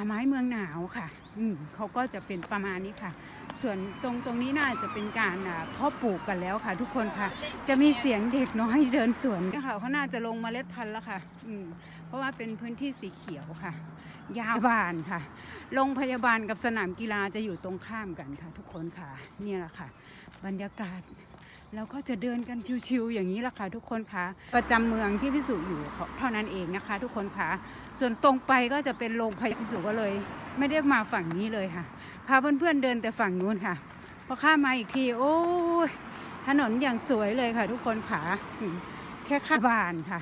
าไม้เมืองหนาวค่ะ อืมเขาก็จะเป็นประมาณนี้ค่ะ ส่วนตรงตรงนี้น่าจะเป็นการเพาะปลูกกันแล้วค่ะ ทุกคนค่ะ จะมีเสียงเด็กน้อยเดินสวนค่ะเขาน่าจะลงเมล็ดพันธุ์แล้วค่ะ อืมเพราะว่าเป็นพื้นที่สีเขียวค่ะ ยาวบานค่ะโรงพยาบาลกับสนามกีฬาจะอยู่ตรงข้ามกันค่ะ ทุกคนค่ะ นี่แหละค่ะ บรรยากาศ เราก็จะเดินกันชิวๆอย่างนี้แหละค่ะทุกคนคะประจำเมืองที่พิสุอยู่เท่านั้นเองนะคะ ทุกคนคะส่วนตรงไปก็จะเป็นโรงพยาบาลพิสุก็เลย ไม่ได้มาฝั่งนี้เลยค่ะพาเพื่อนๆเดินแต่ฝั่งนู้นค่ะพอข้ามมาอีกทีโอ้ยถนนอย่างสวยเลยค่ะ ทุกคนคะแค่ข้าบานค่ะ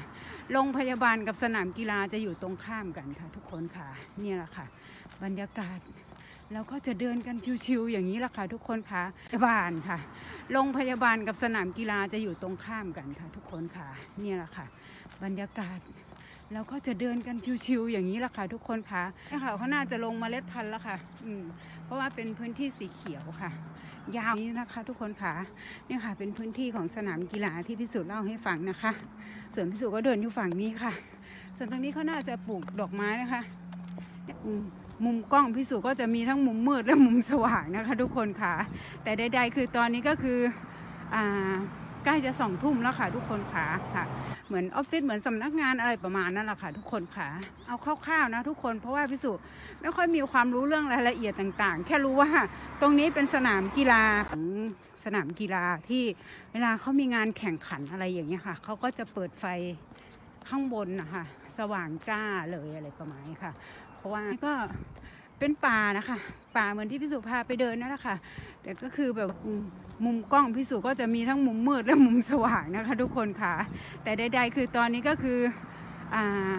โรงพยาบาลกับสนามกีฬาจะอยู่ตรงข้ามกันค่ะ ทุกคนค่ะนี่แหละค่ะ บรรยากาศ เราก็จะเดินกันชิวๆอย่างนี้แหละค่ะทุกคนค่ะพยาบาลค่ะโรงพยาบาลกับสนามกีฬาจะอยู่ตรงข้ามกันค่ะ ทุกคนค่ะนี่แหละค่ะ บรรยากาศเราก็จะเดินกันชิวๆอย่างนี้แหละค่ะทุกคนค่ะนี่ค่ะเขาน่าจะลงเมล็ดพันธุ์แล้วค่ะ อืม เพราะว่าเป็นพื้นที่สีเขียวค่ะ ยาวนี้นะคะ ทุกคนค่ะนี่ค่ะ เป็นพื้นที่ของสนามกีฬาที่พิสูจน์เล่าให้ฟังนะคะ ส่วนพิสูจน์ก็เดินอยู่ฝั่งนี้ค่ะ ส่วนตรงนี้เขาน่าจะปลูกดอกไม้นะคะ อืม มุมกล้องพิสูจน์ก็จะมีทั้งมุมมืดและมุมสว่างนะคะ ทุกคนค่ะ แต่ใดๆคือตอนนี้ก็คืออ่าใกล้จะสองทุ่มแล้วค่ะ ทุกคนค่ะค่ะ เหมือนออฟฟิศเหมือนสำนักงานอะไรประมาณนั้นแหละค่ะ ทุกคนค่ะ เอาคร่าวๆนะทุกคนเพราะว่าพิสุไม่ค่อยมีความรู้เรื่องรายละเอียดต่างๆ แค่รู้ว่าตรงนี้เป็นสนามกีฬาของสนามกีฬาที่เวลาเขามีงานแข่งขันอะไรอย่างเงี้ยค่ะเขาก็จะเปิดไฟข้างบนนะคะสว่างจ้าเลยอะไรประมาณนี้ค่ะ เพราะว่าก็เป็นป่านะคะ ป่าเหมือนที่พี่สุพาไปเดินนั่นแหละค่ะ แต่ก็คือแบบมุมกล้องพี่สุก็จะมีทั้งมุมมืดและมุมสว่างนะคะ ทุกคนค่ะ แต่ใดๆคือตอนนี้ก็คืออ่า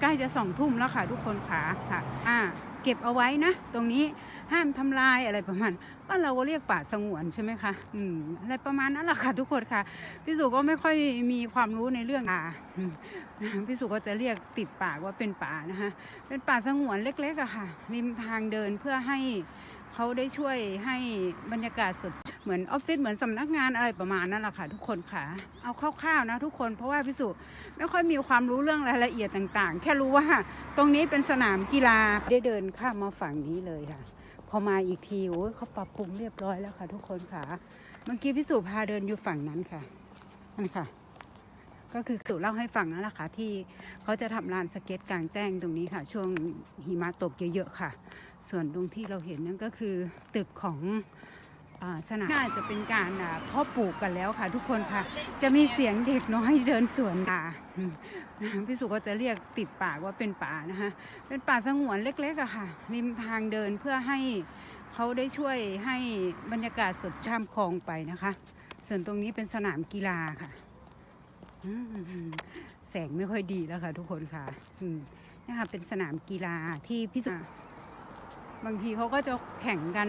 ใกล้จะสองทุ่มแล้วค่ะทุกคนค่ะค่ะอ่าเก็บเอาไว้นะ ตรงนี้ห้ามทำลายอะไรประมาณบ้านเราก็เรียกป่าสงวนใช่ไหมคะอืมอะไรประมาณนั้นแหละค่ะทุกคนค่ะพี่สุก็ไม่ค่อยมีความรู้ในเรื่องป่าพี่สุก็จะเรียกติดปากว่าเป็นป่านะคะเป็นป่าสงวนเล็กๆอะค่ะริมทางเดินเพื่อให้เขาได้ช่วยให้บรรยากาศสด เหมือนออฟฟิศเหมือนสำนักงานอะไรประมาณนั้นแหละค่ะทุกคนค่ะ เอาคร่าวๆนะทุกคนเพราะว่าพิสุไม่ค่อยมีความรู้เรื่องรายละเอียดต่างๆ แค่รู้ว่าตรงนี้เป็นสนามกีฬาได้เดินข้ามมาฝั่งนี้เลยค่ะ พอมาอีกทีโอ้เขาปรับปรุงเรียบร้อยแล้วค่ะ ทุกคนค่ะ เมื่อกี้พิสุพาเดินอยู่ฝั่งนั้นค่ะนั่นค่ะ ก็คือสุเล่าให้ฟังนั่นแหละค่ะที่เขาจะทำลานสเก็ตกลางแจ้งตรงนี้ค่ะ ช่วงหิมะตกเยอะๆค่ะ ส่วนตรงที่เราเห็นนั่นก็คือตึกของ สนามน่าจะเป็นการอ่าเพาะปลูกกันแล้วค่ะ ทุกคนค่ะ จะมีเสียงเด็กน้อยเดินสวนป่าอืมพี่สุก็จะเรียกติดปากว่าเป็นป่านะคะ เป็นป่าสงวนเล็กๆอะค่ะ ริมทางเดินเพื่อให้เขาได้ช่วยให้บรรยากาศสดช่ำคลองไปนะคะ ส่วนตรงนี้เป็นสนามกีฬาค่ะอืมแสงไม่ค่อยดีแล้วค่ะ ทุกคนค่ะอืมนี่ค่ะเป็นสนามกีฬาที่พิษบางทีเขาก็จะแข่งกัน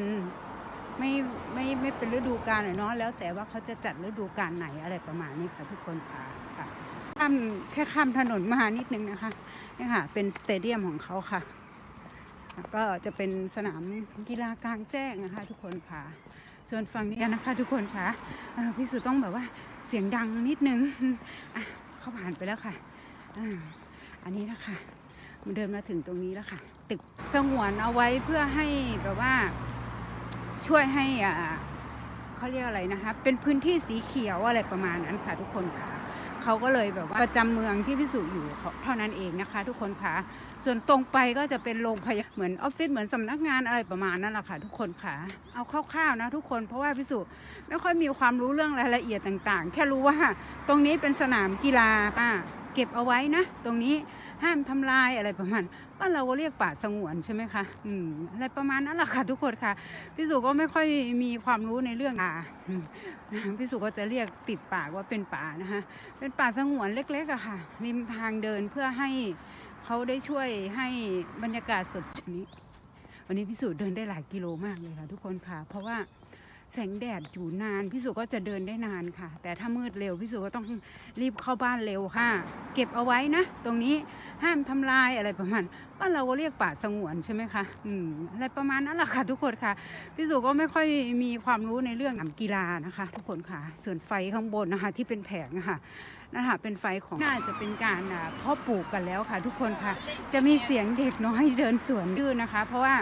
ไม่ไม่ไม่เป็นฤดูกาลเนาะแล้วแต่ว่าเขาจะจัดฤดูกาลไหนอะไรประมาณนี้ค่ะทุกคนค่ะค่ะข้ามแค่ข้ามถนนมานิดนึงนะคะนี่ค่ะเป็นสเตเดียมของเขาค่ะแล้วก็จะเป็นสนามกีฬากลางแจ้งนะคะ ทุกคนค่ะ ส่วนฝั่งนี้นะคะ ทุกคนค่ะพี่สุต้องแบบว่าเสียงดังนิดนึงอะเขาผ่านไปแล้วค่ะอันนี้นะคะมันเดินมาถึงตรงนี้แล้วค่ะ ตึกสงวนเอาไว้เพื่อให้แบบว่า ช่วยให้อ่าเขาเรียกอะไรนะคะ เป็นพื้นที่สีเขียวอะไรประมาณนั้นค่ะทุกคนค่ะเขาก็เลยแบบว่าประจำเมืองที่พิสุอยู่เท่านั้นเองนะคะ ทุกคนค่ะ ส่วนตรงไปก็จะเป็นโรงพยาบาลเหมือนออฟฟิศเหมือนสำนักงานอะไรประมาณนั้นแหละค่ะทุกคนค่ะเอาคร่าวๆนะทุกคนเพราะว่าพิสุไม่ค่อยมีความรู้เรื่องรายละเอียดต่างๆ แค่รู้ว่าตรงนี้เป็นสนามกีฬาอ่า เก็บเอาไว้นะ ตรงนี้ห้ามทำลายอะไรประมาณบ้านเราก็เรียกป่าสงวนใช่ไหมคะอืมอะไรประมาณนั้นแหละค่ะทุกคนค่ะพี่สุก็ไม่ค่อยมีความรู้ในเรื่องป่าพี่สุก็จะเรียกติดปากว่าเป็นป่านะคะเป็นป่าสงวนเล็กๆอะค่ะริมทางเดินเพื่อให้เขาได้ช่วยให้บรรยากาศสดชื่นนี้ วันนี้พิสูจน์เดินได้หลายกิโลมากเลยค่ะทุกคนค่ะ เพราะว่า แสงแดดอยู่นานพิสูจน์ก็จะเดินได้นานค่ะ แต่ถ้ามืดเร็วพิสูจน์ก็ต้องรีบเข้าบ้านเร็วค่ะ เก็บเอาไว้นะ ตรงนี้ห้ามทำลายอะไรประมาณบ้านเราก็เรียกป่าสงวนใช่ไหมคะอืมอะไรประมาณนั้นแหละค่ะทุกคนค่ะพี่สุก็ไม่ค่อยมีความรู้ในเรื่องกีฬานะคะ ทุกคนค่ะ ส่วนไฟข้างบนนะคะ ที่เป็นแผงนะคะนะคะเป็นไฟของน่าจะเป็นการอ่าเพาะปลูกกันแล้วค่ะ ทุกคนค่ะ จะมีเสียงเด็กน้อยเดินสวนดื้อนะคะ เพราะว่า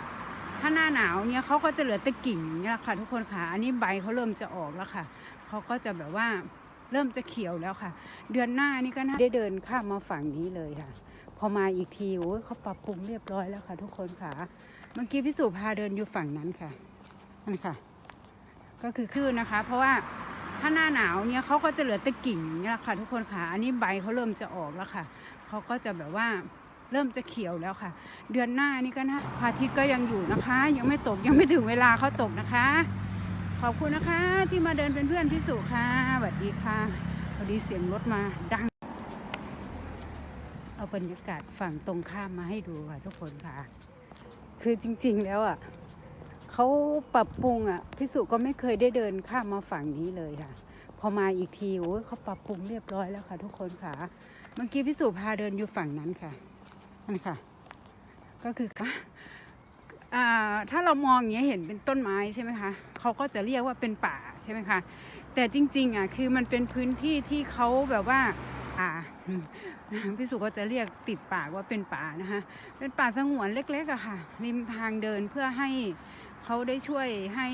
ถ้าหน้าหนาวเนี่ยเขาก็จะเหลือแต่กิ่งเนี่ยค่ะ ทุกคนค่ะอันนี้ใบเขาเริ่มจะออกแล้วค่ะเขาก็จะแบบว่าเริ่มจะเขียวแล้วค่ะ เดือนหน้านี่ก็น่าได้เดินข้ามมาฝั่งนี้เลยค่ะ พอมาอีกทีโอ้ยเขาปรับปรุงเรียบร้อยแล้วค่ะ ทุกคนค่ะ เมื่อกี้พี่สุพาเดินอยู่ฝั่งนั้นค่ะนั่นค่ะ ก็คือคลื่นนะคะ เพราะว่าถ้าหน้าหนาวเนี่ยเขาก็จะเหลือแต่กิ่งเนี่ยค่ะ ทุกคนค่ะ อันนี้ใบเขาเริ่มจะออกแล้วค่ะเขาก็จะแบบว่า เริ่มจะเขียวแล้วค่ะ เดือนหน้านี่ก็น่าพระอาทิตย์ก็ยังอยู่นะคะ ยังไม่ตกยังไม่ถึงเวลาเขาตกนะคะ ขอบคุณนะคะที่มาเดินเป็นเพื่อนพี่สุค่ะสวัสดีค่ะพอดีเสียงรถมาดัง เอาบรรยากาศฝั่งตรงข้ามมาให้ดูค่ะทุกคนค่ะ คือจริงๆแล้วอะเขาปรับปรุงอะพี่สุก็ไม่เคยได้เดินข้ามมาฝั่งนี้เลยค่ะ พอมาอีกทีโอ้ยเขาปรับปรุงเรียบร้อยแล้วค่ะ ทุกคนค่ะ เมื่อกี้พี่สุพาเดินอยู่ฝั่งนั้นค่ะ นั่นค่ะ ก็คือค่ะถ้าเรามองอย่างเงี้ยเห็นเป็นต้นไม้ใช่ไหมคะเขาก็จะเรียกว่าเป็นป่าใช่ไหมคะแต่จริงๆอะคือมันเป็นพื้นที่ที่เขาแบบว่าอ่าพี่สุก็จะเรียกติดปากว่าเป็นป่านะคะเป็นป่าสงวนเล็กๆอะค่ะ ริมทางเดินเพื่อให้เขาได้ช่วยให้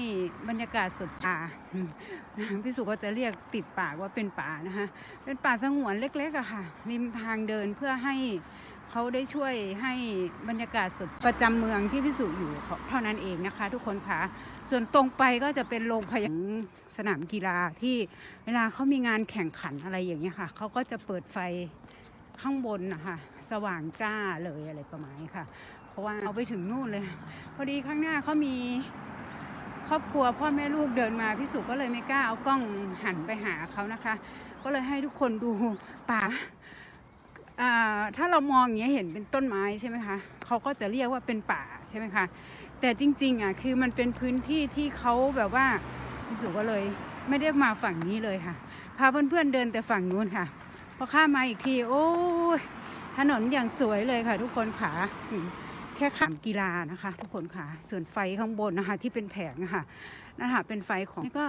บรรยากาศสดป่าพี่สุก็จะเรียกติดปากว่าเป็นป่านะคะเป็นป่าสงวนเล็กๆอะค่ะ ริมทางเดินเพื่อให้ เขาได้ช่วยให้บรรยากาศสดประจำเมืองที่พี่สุอยู่เท่านั้นเองนะคะ ทุกคนคะส่วนตรงไปก็จะเป็นโรงพยาบาลสนามกีฬาที่เวลาเขามีงานแข่งขันอะไรอย่างเงี้ยค่ะเขาก็จะเปิดไฟข้างบนนะคะสว่างจ้าเลยอะไรประมาณนี้ค่ะ เพราะว่าเอาไปถึงนู่นเลย พอดีข้างหน้าเขามีครอบครัวพ่อแม่ลูกเดินมาพี่สุก็เลยไม่กล้าเอากล้องหันไปหาเขานะคะ ก็เลยให้ทุกคนดูป่า ถ้าเรามองอย่างเงี้ยเห็นเป็นต้นไม้ใช่ไหมคะเขาก็จะเรียกว่าเป็นป่าใช่ไหมคะแต่จริงๆอะคือมันเป็นพื้นที่ที่เขาแบบว่าพี่สุก็เลยไม่ได้มาฝั่งนี้เลยค่ะ พาเพื่อนๆเดินแต่ฝั่งนู้นค่ะ พอข้ามมาอีกทีโอ้ยถนนอย่างสวยเลยค่ะ ทุกคนขาแค่ขามกีฬานะคะ ทุกคนขาส่วนไฟข้างบนนะคะ ที่เป็นแผงนะคะนั่นค่ะเป็นไฟของนี่ก็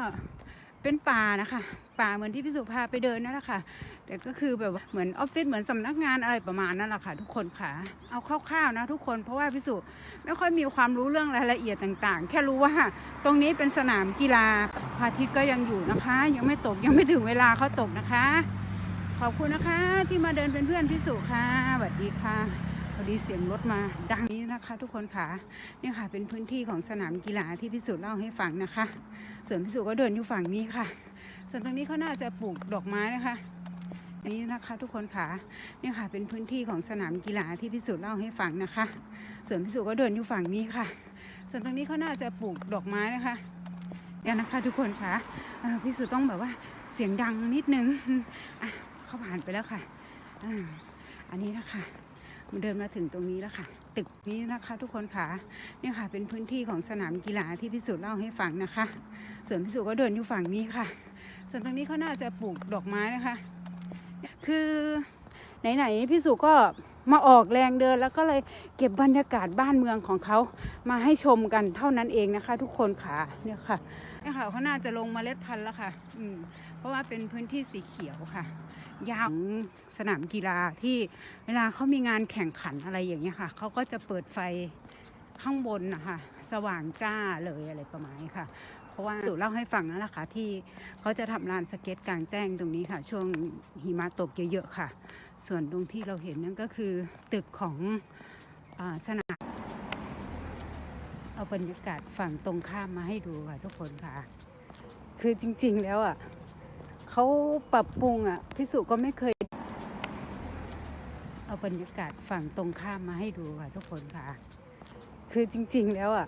เป็นป่านะคะป่าเหมือนที่พี่สุพาไปเดินนั่นแหละค่ะ แต่ก็คือแบบเหมือนออฟฟิศเหมือนสำนักงานอะไรประมาณนั่นแหละค่ะ ทุกคนค่ะ เอาคร่าวๆนะทุกคนเพราะว่าพี่สุไม่ค่อยมีความรู้เรื่องรายละเอียดต่างๆ แค่รู้ว่าตรงนี้เป็นสนามกีฬาพระอาทิตย์ก็ยังอยู่นะคะ ยังไม่ตกยังไม่ถึงเวลาเขาตกนะคะ ขอบคุณนะคะที่มาเดินเป็นเพื่อนพี่สุค่ะสวัสดีค่ะ อดีเสียงรถมาดังนี้นะคะ ทุกคนค่ะเนี่ยค่ะ เป็นพื้นที่ของสนามกีฬาที่พี่สุเล่าให้ฟังนะคะ ส่วนพี่สุก็เดินอยู่ฝั่งนี้ค่ะ ส่วนตรงนี้เขาน่าจะปลูกดอกไม้นะคะนี้นะคะทุกคนค่ะเนี่ยค่ะ เป็นพื้นที่ของสนามกีฬาที่พี่สุเล่าให้ฟังนะคะ ส่วนพี่สุก็เดินอยู่ฝั่งนี้ค่ะ ส่วนตรงนี้เขาน่าจะปลูกดอกไม้นะคะเนี่ยนะคะ ทุกคนค่ะเอ่อพี่สุต้องแบบว่าเสียงดังนิดนึงอะเขาผ่านไปแล้วค่ะอันนี้นะคะ เดินมาถึงตรงนี้แล้วค่ะ ตึกนี้นะคะทุกคนค่ะเนี่ยค่ะ เป็นพื้นที่ของสนามกีฬาที่พิสูจน์เล่าให้ฟังนะคะ ส่วนพิสูจน์ก็เดินอยู่ฝั่งนี้ค่ะ ส่วนตรงนี้เขาน่าจะปลูกดอกไม้นะคะ คือไหนๆพิสูจน์ก็ มาออกแรงเดิน แล้วก็เลยเก็บบรรยากาศบ้านเมืองของเขามาให้ชมกันเท่านั้นเองนะคะ ทุกคนค่ะเนี่ยค่ะเนี่ยค่ะเขาน่าจะลงเมล็ดพันธุ์แล้วค่ะ อืม เพราะว่าเป็นพื้นที่สีเขียวค่ะ ยาวสนามกีฬาที่เวลาเขามีงานแข่งขันอะไรอย่างเงี้ยค่ะเขาก็จะเปิดไฟข้างบนนะคะสว่างจ้าเลยอะไรประมาณนี้ค่ะ ราะว่าตู่เล่าให้ฟังนั่นแหละค่ะที่เขาจะทำลานสเก็ตกลางแจ้งตรงนี้ค่ะ ช่วงหิมะตกเยอะๆค่ะ ส่วนตรงที่เราเห็นนั่นก็คือตึกของอสนามเอาบรรยากาศฝั่งตรงข้ามมาให้ดูค่ะทุกคนค่ะ คือจริงๆแล้วอะเขาปรับปรุงอะพิสุก็ไม่เคย เอาบรรยากาศฝั่งตรงข้ามมาให้ดูค่ะทุกคนค่ะ คือจริงๆแล้วอะ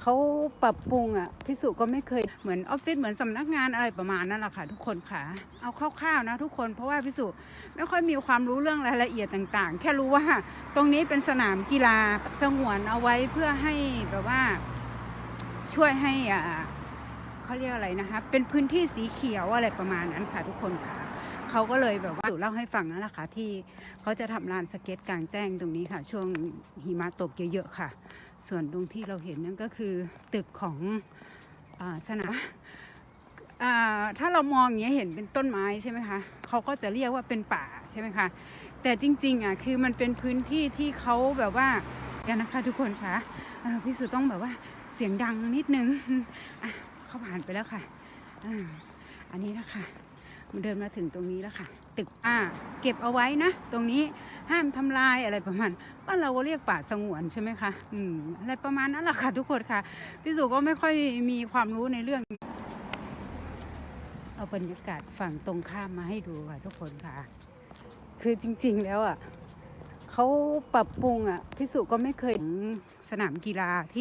เขาปรับปรุงอะพิสุก็ไม่เคยเหมือนออฟฟิศเหมือนสำนักงานอะไรประมาณนั่นแหละค่ะทุกคนค่ะ เอาคร่าวๆนะทุกคนเพราะว่าพิสุไม่ค่อยมีความรู้เรื่องรายละเอียดต่างๆ แค่รู้ว่าตรงนี้เป็นสนามกีฬาสงวนเอาไว้เพื่อให้แบบว่าช่วยให้อ่าเขาเรียกอะไรนะคะเป็นพื้นที่สีเขียวอะไรประมาณนั้นค่ะทุกคนค่ะเขาก็เลยแบบว่าเล่าให้ฟังนั่นแหละค่ะที่เขาจะทำลานสเก็ตกลางแจ้งตรงนี้ค่ะ ช่วงหิมะตกเยอะๆค่ะ ส่วนตรงที่เราเห็นนั่นก็คือตึกของอสนามถ้าเรามองอย่างเงี้ยเห็นเป็นต้นไม้ใช่ไหมคะเขาก็จะเรียกว่าเป็นป่าใช่ไหมคะแต่จริงๆอะคือมันเป็นพื้นที่ที่เขาแบบว่าอย่างนะคะทุกคนคะเอ่อพี่สุต้องแบบว่าเสียงดังนิดนึงอะเขาผ่านไปแล้วค่ะอ่าอันนี้นะคะ เดินมาถึงตรงนี้แล้วค่ะ ตึกอ่าเก็บเอาไว้นะ ตรงนี้ห้ามทำลายอะไรประมาณบ้านเราก็เรียกป่าสงวนใช่ไหมคะอืมอะไรประมาณนั้นแหละค่ะทุกคนค่ะพี่สุก็ไม่ค่อยมีความรู้ในเรื่อง เอาบรรยากาศฝั่งตรงข้ามมาให้ดูค่ะทุกคนค่ะ คือจริง ๆแล้วอะเขาปรับปรุงอะพิสุก็ไม่เคยสนามกีฬาที่